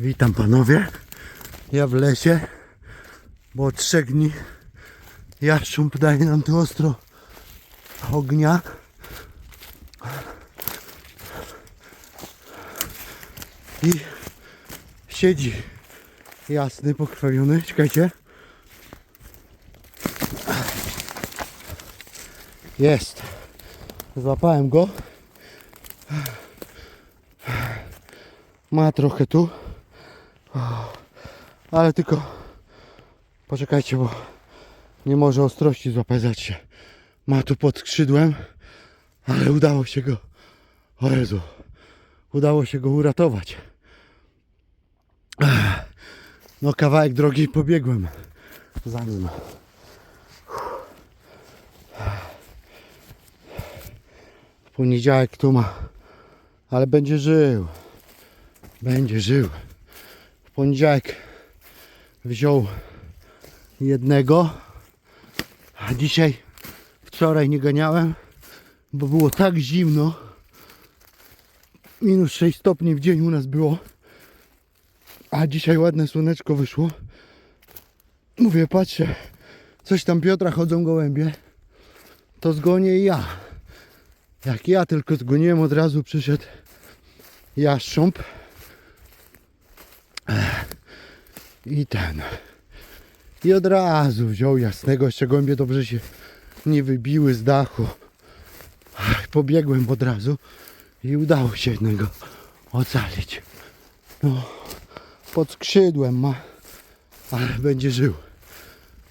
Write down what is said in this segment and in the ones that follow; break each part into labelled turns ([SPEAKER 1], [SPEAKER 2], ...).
[SPEAKER 1] Witam panowie. Ja w lesie, bo od trzech dni jaszcząb daje nam tu ostro ognia. I siedzi jasny, pokrwawiony. Czekajcie. Jest. Złapałem go. Ma trochę tu. Ale tylko poczekajcie, bo nie może ostrości złapać. Zobaczcie. Ma tu pod skrzydłem, ale udało się go. O Jezu. Udało się go uratować. No kawałek drogi pobiegłem za nim. Poniedziałek tu ma, ale będzie żył. Będzie żył. Poniedziałek wziął jednego, a dzisiaj, wczoraj nie ganiałem, bo było tak zimno. Minus 6 stopni w dzień u nas było. A dzisiaj ładne słoneczko wyszło. Mówię, patrzę, coś tam Piotra chodzą gołębie. To zgonię i ja. Jak ja tylko zgoniłem, od razu przyszedł jaszcząb. I ten. I od razu wziął jasnego, jeszcze gołębie dobrze się nie wybiły z dachu. Ach, Pobiegłem od razu i udało się jednego ocalić. No, pod skrzydłem ma, ale będzie żył.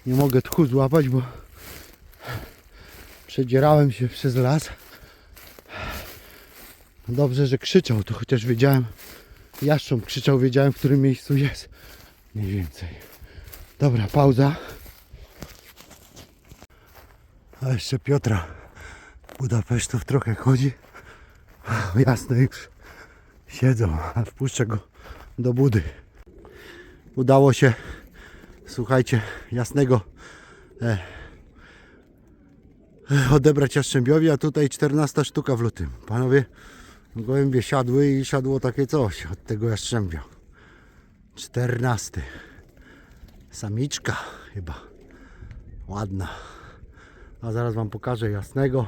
[SPEAKER 1] Nie mogę tchu złapać, bo przedzierałem się przez las. Dobrze, że krzyczał, to chociaż wiedziałem, jaszcząb krzyczał, wiedziałem, w którym miejscu jest. Mniej więcej. Dobra, pauza. A jeszcze Piotra Budapesztów trochę chodzi. Jasne już siedzą, a wpuszczę go do budy. Udało się, słuchajcie, jasnego e, odebrać Jastrzębiowi, a tutaj 14 sztuka w lutym. Panowie, gołębie siadły i siadło takie coś od tego Jastrzębia. 14. Samiczka chyba. Ładna. A zaraz wam pokażę jasnego.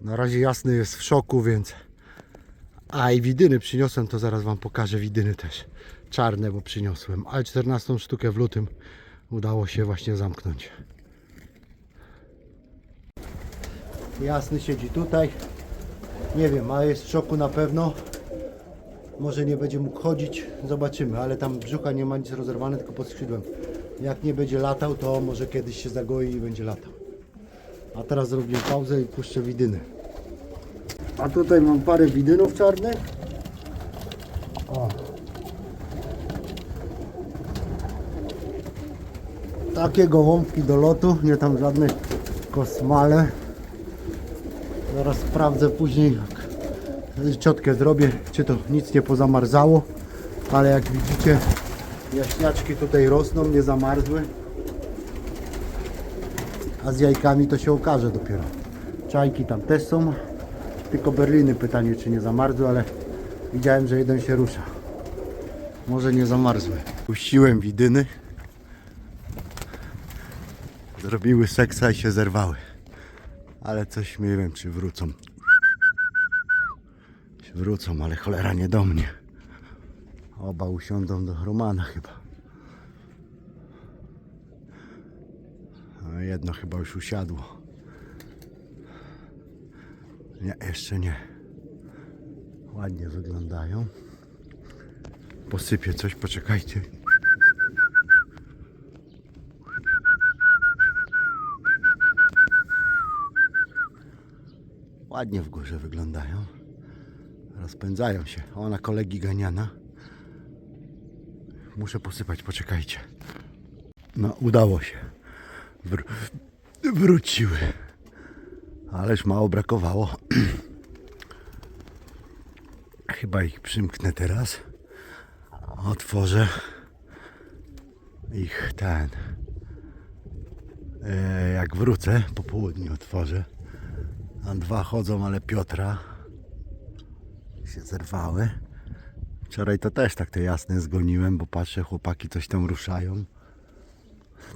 [SPEAKER 1] Na razie jasny jest w szoku, więc. A i widyny przyniosłem, to zaraz wam pokażę widyny też. Czarne, bo przyniosłem. Ale 14 sztukę w lutym udało się właśnie zamknąć. Jasny siedzi tutaj. Nie wiem, a jest w szoku na pewno. Może nie będzie mógł chodzić, zobaczymy, ale tam brzucha nie ma nic rozerwane, tylko pod skrzydłem. Jak nie będzie latał, to może kiedyś się zagoi i będzie latał. A teraz zrobię pauzę i puszczę widyny. A tutaj mam parę widynów czarnych. O. Takie gołąbki do lotu, nie tam żadne kosmale. Zaraz sprawdzę później, jak ciotkę zrobię, czy to nic nie pozamarzało, ale jak widzicie jaśniaczki tutaj rosną, nie zamarzły. A z jajkami to się okaże dopiero. Czajki tam też są, tylko berliny pytanie czy nie zamarzły, ale widziałem, że jeden się rusza. Może nie zamarzły. Puściłem widyny. Zrobiły seksa i się zerwały. Ale coś nie wiem czy wrócą wrócą, ale cholera nie do mnie. Oba usiądą do Romana chyba. A jedno chyba już usiadło. Nie, jeszcze nie. Ładnie wyglądają. Posypię coś, poczekajcie. Ładnie w górze wyglądają. Rozpędzają się. Ona kolegi ganiana. Muszę posypać, poczekajcie. No, udało się. Wr wróciły. Ależ mało brakowało. Chyba ich przymknę teraz. Otworzę ich ten. E, jak wrócę, po południu otworzę. Tam dwa chodzą, ale Piotra się zerwały. Wczoraj to też tak te jasne zgoniłem, bo patrzę, chłopaki coś tam ruszają.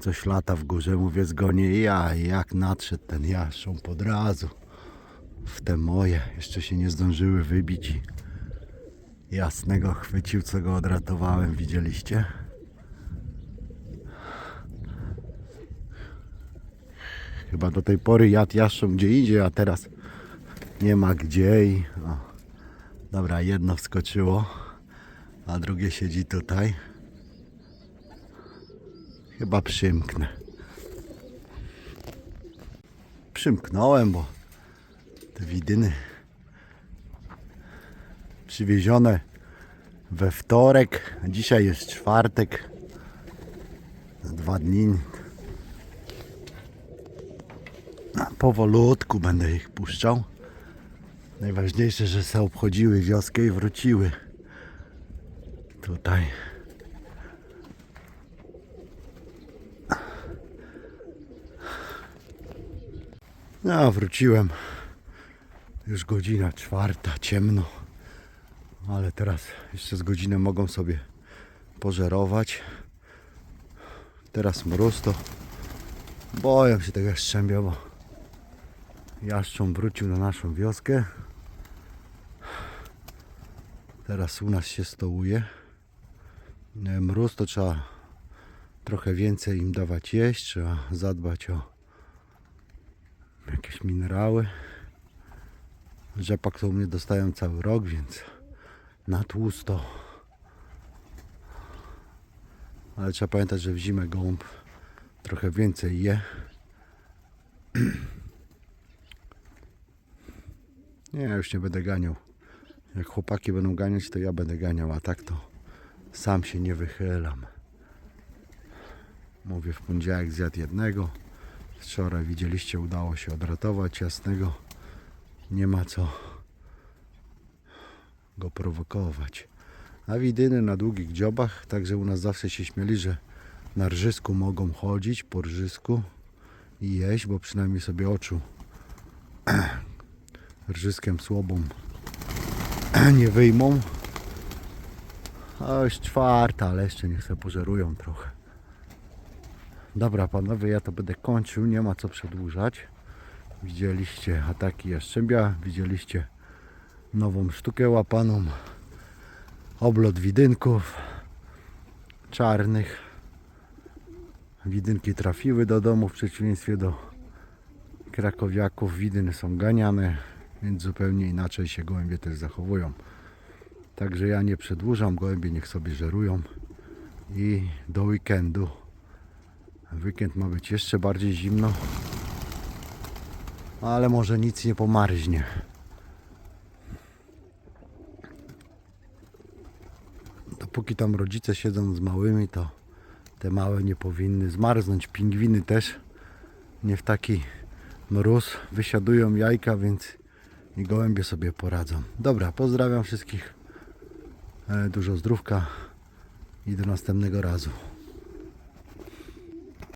[SPEAKER 1] Coś lata w górze, mówię zgonię ja. I jak nadszedł ten jaszcząb od razu w te moje. Jeszcze się nie zdążyły wybić jasnego chwycił, co go odratowałem, widzieliście? Chyba do tej pory jadł jaszcząb gdzie idzie, a teraz nie ma gdzie i... O. Dobra, jedno wskoczyło, a drugie siedzi tutaj. Chyba przymknę. Przymknąłem, bo te widyny przywiezione we wtorek, dzisiaj jest czwartek. Za dwa dni. Powolutku będę ich puszczał. Najważniejsze, że se obchodziły wioskę i wróciły tutaj. No, wróciłem. Już godzina czwarta, ciemno. Ale teraz jeszcze z godzinę mogą sobie pożerować. Teraz mróz to boję się tego jaszczębia, bo jaszcząb wrócił na naszą wioskę. Teraz u nas się stołuje. E, Mróz to trzeba trochę więcej im dawać jeść, trzeba zadbać o jakieś minerały. Rzepak to u mnie dostają cały rok, więc na tłusto. Ale trzeba pamiętać, że w zimę gołąb trochę więcej je. Nie, ja już nie będę ganiał. Jak chłopaki będą ganiać, to ja będę ganiał, a tak to sam się nie wychylam. Mówię, w poniedziałek zjadł jednego. Wczoraj widzieliście, udało się odratować jasnego. Nie ma co go prowokować. A widyny na długich dziobach, także u nas zawsze się śmieli, że na rżysku mogą chodzić, po rżysku i jeść, bo przynajmniej sobie oczu rżyskiem słobą nie wyjmą. A już czwarta, ale jeszcze niech sobie pożerują trochę. Dobra panowie, ja to będę kończył, nie ma co przedłużać. Widzieliście ataki jaszczębia, widzieliście nową sztukę łapaną, oblot widynków czarnych. Widynki trafiły do domu w przeciwieństwie do krakowiaków. Widyny są ganiane, więc zupełnie inaczej się gołębie też zachowują. Także ja nie przedłużam, gołębie niech sobie żerują i do weekendu. Weekend ma być jeszcze bardziej zimno, ale może nic nie pomarznie. Dopóki tam rodzice siedzą z małymi, to te małe nie powinny zmarznąć. Pingwiny też nie w taki mróz wysiadują jajka, więc i gołębie sobie poradzą. Dobra, pozdrawiam wszystkich. E, Dużo zdrówka i do następnego razu.